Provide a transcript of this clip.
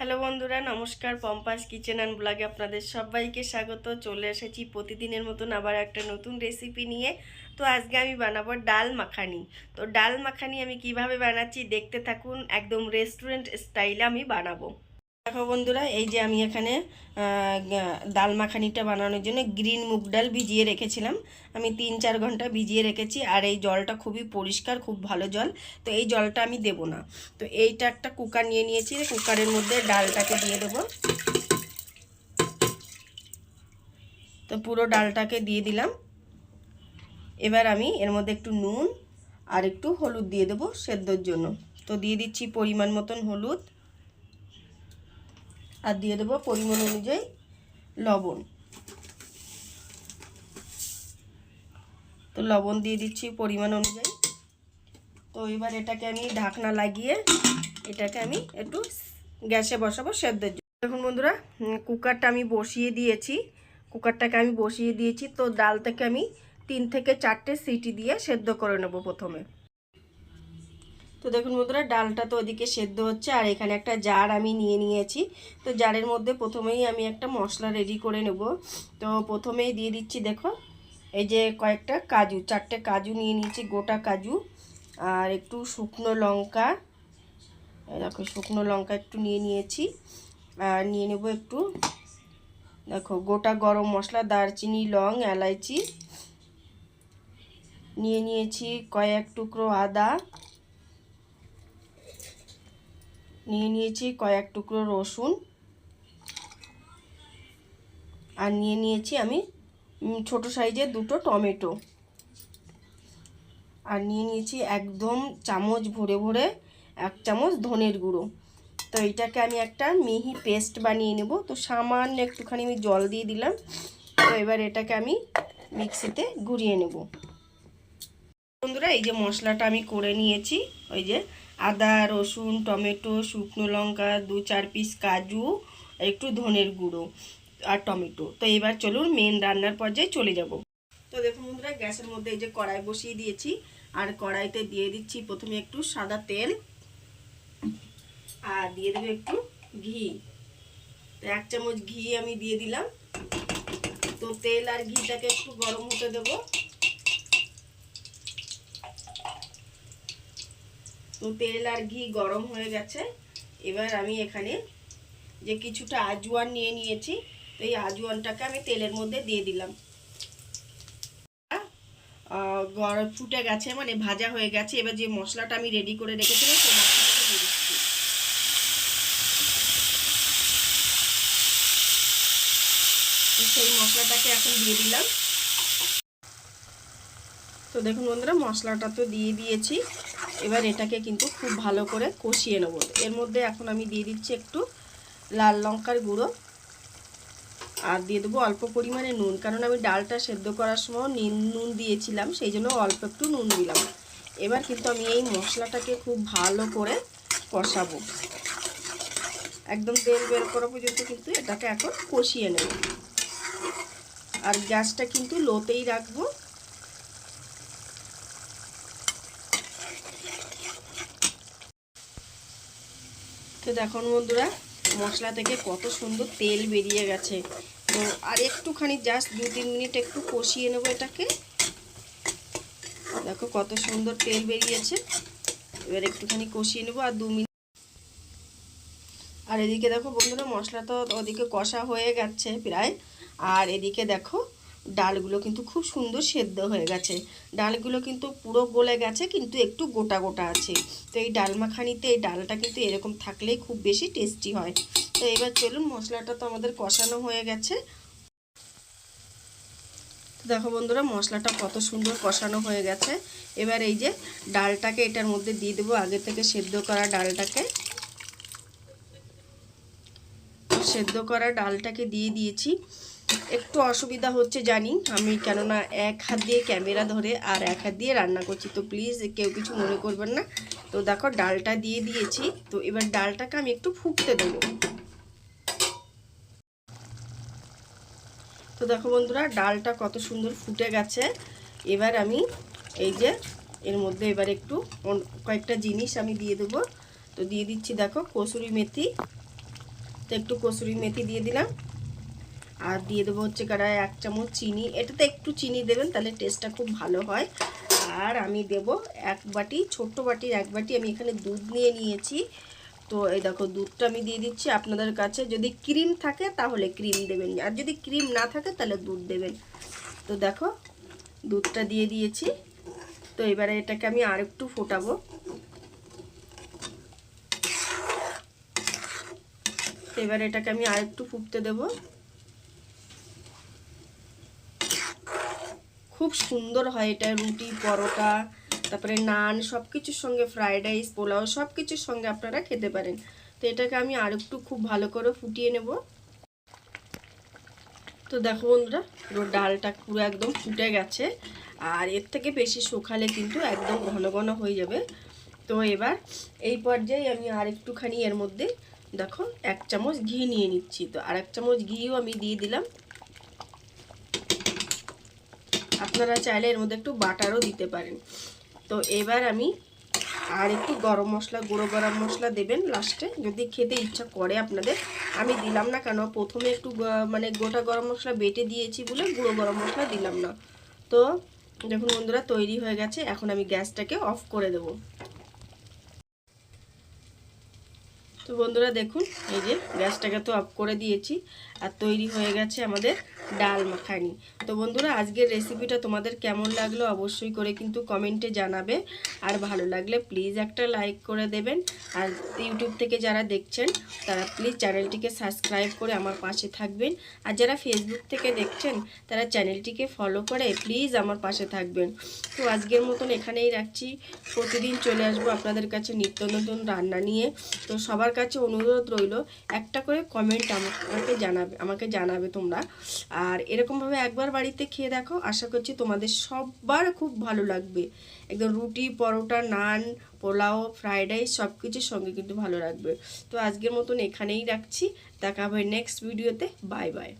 Hello বন্ধুরা, নমস্কার। পম্পাস kitchen and ব্লগে আপনাদের সবাইকে স্বাগত। চলে এসেছি প্রতিদিনের মতন আবার একটা নতুন রেসিপি নিয়ে। তো আজকে আমি বানাবো ডাল মাখানি। তো ডাল মাখানি আমি কীভাবে বানাচ্ছি দেখতে থাকুন। একদম রেস্টুরেন্ট স্টাইলে আমি বানাবো। দেখো বন্ধুরা, এই যে আমি এখানে ডাল মাখানিটা বানানোর জন্য গ্রিন মুগ ডাল ভিজিয়ে রেখেছিলাম। আমি তিন চার ঘণ্টা ভিজিয়ে রেখেছি, আর এই জলটা খুবই পরিষ্কার, খুব ভালো জল। তো এই জলটা আমি দেব না। তো এইটা একটা কুকার নিয়ে নিয়েছি কুকারের মধ্যে ডালটাকে দিয়ে দেবো। তো পুরো ডালটাকে দিয়ে দিলাম। এবার আমি এর মধ্যে একটু নুন আর একটু হলুদ দিয়ে দেবো সেদ্ধর জন্য। তো দিয়ে দিচ্ছি পরিমাণ মতন হলুদ। আর দিয়ে দেবো পরিমাণ অনুযায়ী লবণ। তো লবণ দিয়ে দিচ্ছি পরিমাণ অনুযায়ী। তো এবার এটাকে আমি ঢাকনা লাগিয়ে এটাকে আমি একটু গ্যাসে বসাবো সেদ্ধের জন্য। দেখুন বন্ধুরা কুকারটা আমি বসিয়ে দিয়েছি। কুকারটাকে আমি বসিয়ে দিয়েছি। তো ডাল থেকে আমি তিন থেকে চারটে সিটি দিয়ে সেদ্ধ করে নেব প্রথমে। তো দেখুন বন্ধুরা, ডালটা তো ওদিকে সেদ্ধ হচ্ছে, আর এখানে একটা জার আমি নিয়ে নিয়েছি। তো জারের মধ্যে প্রথমেই আমি একটা মশলা রেডি করে নেব। তো প্রথমেই দিয়ে দিচ্ছি, দেখো, এই যে কয়েকটা কাজু, চারটে কাজু নিয়ে নিয়েছি, গোটা কাজু, আর একটু শুকনো লঙ্কা। দেখো, শুকনো লঙ্কা একটু নিয়ে নিয়েছি, আর নিয়ে নেব একটু, দেখো, গোটা গরম মশলা, দারচিনি, লং, এলাইচি। নিয়ে নিয়েছি কয়েক টুকরো আদা। নিয়ে নিয়েছি কয়েক টুকরো রসুন। আর নিয়ে নিয়েছি আমি ছোট সাইজের দুটো টমেটো। আর নিয়ে নিয়েছি একদম চামচ ভরে ভরে এক চামচ ধনের গুঁড়ো। তো এইটাকে আমি একটা মিহি পেস্ট বানিয়ে নেব। তো সামান্য একটুখানি আমি জল দিয়ে দিলাম। তো এবার এটাকে আমি মিক্সিতে ঘুরিয়ে নেব। বন্ধুরা, এই যে মশলাটা আমি করে নিয়েছি, ওই যে আদা, রসুন, টমেটো, শুকনো লঙ্কা, দু চার পিস কাজু, একটু ধনের গুঁড়ো আর টমেটো। তো এবার চলুন মেন রান্নার পর্যায়ে চলে যাব। তো দেখুন বন্ধুরা, গ্যাসের মধ্যে এই যে কড়াই বসিয়ে দিয়েছি। আর কড়াইতে দিয়ে দিচ্ছি প্রথমে একটু সাদা তেল আর দিয়ে দেবো একটু ঘি। তো এক চামচ ঘি আমি দিয়ে দিলাম। তো তেল আর ঘিটাকে একটু গরম হতে দেবো। তো তেল আর ঘি গরম হয়ে গেছে। এবার আমি এখানে যে কিছুটা আজওয়ান নিয়ে নিয়েছি তো এই আজওয়ানটাকে আমি তেলের মধ্যে দিয়ে দিলাম। গরম ফুটে গেছে মানে ভাজা হয়ে গেছে। এবার যে মশলাটা আমি রেডি করে রেখেছিলাম, সেই মশলাটাকে দিয়ে দিচ্ছি। সেই মশলাটাকে এখন দিয়ে দিলাম। তো দেখুন বন্ধুরা, মশলাটা তো দিয়ে দিয়েছি। এবার এটাকে কিন্তু খুব ভালো করে কষিয়ে নেব। এর মধ্যে এখন আমি দিয়ে দিচ্ছি একটু লাল লঙ্কার গুঁড়ো আর দিয়ে দেবো অল্প পরিমাণে নুন, কারণ আমি ডালটা সেদ্ধ করার সময় নুন দিয়েছিলাম, সেই জন্য অল্প একটু নুন দিলাম। এবার কিন্তু আমি এই মশলাটাকে খুব ভালো করে কষাবো। একদম তেল বের করা পর্যন্ত কিন্তু এটাকে এখন কষিয়ে নেব। আর গ্যাসটা কিন্তু লোতেই রাখব। তো দেখুন বন্ধুরা, মশলা থেকে কত সুন্দর তেল বেরিয়ে গেছে। তো আর একটুখানি জাস্ট দু তিন মিনিট একটু কষিয়ে নেব এটাকে। দেখো কত সুন্দর তেল বেরিয়েছে। এবার একটুখানি কষিয়ে নেব আর দু মিনিট। আর এদিকে দেখো বন্ধুরা, মশলা তো ওদিকে কষা হয়ে গেছে প্রায়। আর এদিকে দেখো ডালগুলো কিন্তু খুব সুন্দর সেদ্ধ হয়ে গেছে। ডালগুলো কিন্তু পুরো গলে গেছে, কিন্তু একটু গোটা গোটা আছে। তো এই ডাল মাখানিতে এই ডালটা কিন্তু এরকম থাকলেই খুব বেশি টেস্টি হয়। তো এবার চলুন, মশলাটা তো আমাদের কষানো হয়ে গেছে। দেখো বন্ধুরা, মশলাটা কত সুন্দর কষানো হয়ে গেছে। এবার এই যে ডালটাকে এটার মধ্যে দিয়ে দেবো, আগে থেকে সেদ্ধ করা ডালটাকে। সেদ্ধ করা ডালটাকে দিয়ে দিয়েছি। একটু অসুবিধা হচ্ছে জানি। আমি কেননা এক হাত দিয়ে ক্যামেরা ধরে আর এক হাত দিয়ে রান্না করছি, তো প্লিজ কেউ কিছু মনে করবেন না। তো দেখো ডালটা দিয়ে দিয়েছি, তো এবার ডালটাকে আমি একটু ফুটতে দেবো। তো দেখো বন্ধুরা, ডালটা কত সুন্দর ফুটে গেছে। এবার আমি এই যে এর মধ্যে এবার একটু কয়েকটা জিনিস আমি দিয়ে দেবো। তো দিয়ে দিচ্ছি দেখো কসুরি মেথি। তো একটু কসুরি মেথি দিয়ে দিলাম। আর দিয়ে দেবো হচ্ছে কড়াই এক চামচ চিনি। এটাতে একটু চিনি দেবেন, তাহলে টেস্টটা খুব ভালো হয়। আর আমি দেব এক বাটি, ছোট্ট বাটির এক বাটি আমি এখানে দুধ নিয়ে নিয়েছি। তো এই দেখো, দুধটা আমি দিয়ে দিচ্ছি আপনাদের কাছে। যদি ক্রিম থাকে, তাহলে ক্রিম দেবেন। আর যদি ক্রিম না থাকে, তাহলে দুধ দেবেন। তো দেখো, দুধটা দিয়ে দিয়েছি। তো এবারে এটাকে আমি আর একটু ফোটাবো। এবারে এটাকে আমি আর একটু ফুটতে দেবো। খুব সুন্দর হয় এটা, রুটি, পরোটা, তারপরে নান সব কিছুর সঙ্গে ফ্রায়েড রাইস পোলাও সব কিছুর সঙ্গে আপনারা খেতে পারেন। তো এটাকে আমি আর একটু খুব ভালো করে ফুটিয়ে নেব। তো দেখো বন্ধুরা, পুরো ডালটা পুরো একদম ফুটে গেছে। আর এর থেকে বেশি শুকালে কিন্তু একদম ঘন ঘন হয়ে যাবে। তো এবার এই পর্যায়ে আমি আর একটুখানি এর মধ্যে দেখো, এক চামচ ঘি নিয়ে নিচ্ছি। তো আর এক চামচ ঘিও আমি দিয়ে দিলাম। আপনারা চাইলে এর মধ্যে একটু বাটারও দিতে পারেন। তো এবার আমি আর একটু গরম মশলা, গুঁড়ো গরম মশলা দেবেন লাস্টে। যদি খেতে ইচ্ছা করে আপনাদের, আমি দিলাম না কেন? প্রথমে একটু মানে গোটা গরম মশলা বেটে দিয়েছি বলে গুঁড়ো গরম মশলা দিলাম না। তো দেখুন বন্ধুরা, তৈরি হয়ে গেছে। এখন আমি গ্যাসটাকে অফ করে দেবো। তো বন্ধুরা দেখুন, এই যে গ্যাসটাকে তো অফ করে দিয়েছি আর তৈরি হয়ে গেছে আমাদের ডাল মাখানি। তো বন্ধুরা, আজকের রেসিপিটা তোমাদের কেমন লাগল অবশ্যই করে কিন্তু কমেন্টে জানাবে। আর ভালো লাগলে প্লিজ একটা লাইক করে দেবেন। আর ইউটিউব থেকে যারা দেখছেন, তারা প্লিজ চ্যানেলটিকে সাবস্ক্রাইব করে আমার পাশে থাকবেন। আর যারা ফেসবুক থেকে দেখছেন, তারা চ্যানেলটিকে ফলো করে প্লিজ আমার পাশে থাকবেন। তো আজকের মতন এখানেই রাখছি। প্রতিদিন চলে আসব আপনাদের কাছে নিত্য নতুন রান্না নিয়ে। তো সবার কাছে অনুরোধ রইল, একটা করে কমেন্ট আমাকে জানাবে আমাকে জানাবে তোমরা। আর এরকমভাবে একবার বাড়িতে খেয়ে দেখো, আশা করছি তোমাদের সববার খুব ভালো লাগবে। একদম রুটি, পরোটা, নান, পোলাও ফ্রায়েড রাইস সব কিছুর সঙ্গে কিন্তু ভালো লাগবে। তো আজকের মতন এখানেই রাখছি। দেখা হবে নেক্সট ভিডিওতে বাই বাই